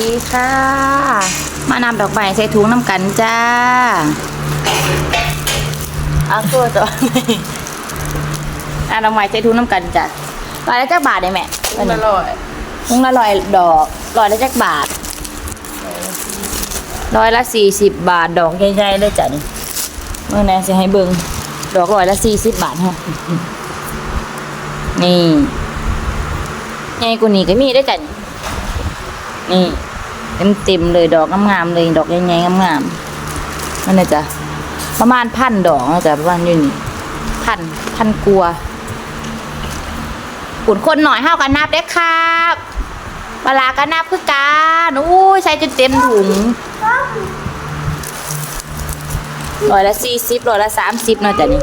ดีค่ะ มานำดอกไม้ใส่ถุงน้ำกันจ้าเอาตัวตัวอะดอกไม้ใส่ถุงน้ำกันจ้ะร้อยละจักบาทได้แม่อร่อยถุงละร้อยดอกร้อยละจักบาทร้อยละสี่สิบบาทดอกใหญ่ๆเลยจ้ะนี่เมื่อไหร่จะให้เบิ่งดอกร้อยละสี่สิบบาทฮะนี่ใหญ่กว่านี้ก็มีได้อจ้ะนี่ นี่เต็มๆเลยดอกงามๆเลย ดอกใหญ่ๆงามๆนั่นนะจ๊ะประมาณพันดอกนะจ๊ะประมาณอยู่นี่พันพันกลัวขุนคนหน่อยห้าวกันนับได้ครับเวลากันนับคือการอู้ใช้จนเต็มถุงร้อยละสี่สิบร้อยละสามสิบเนาะจ๊ะนี่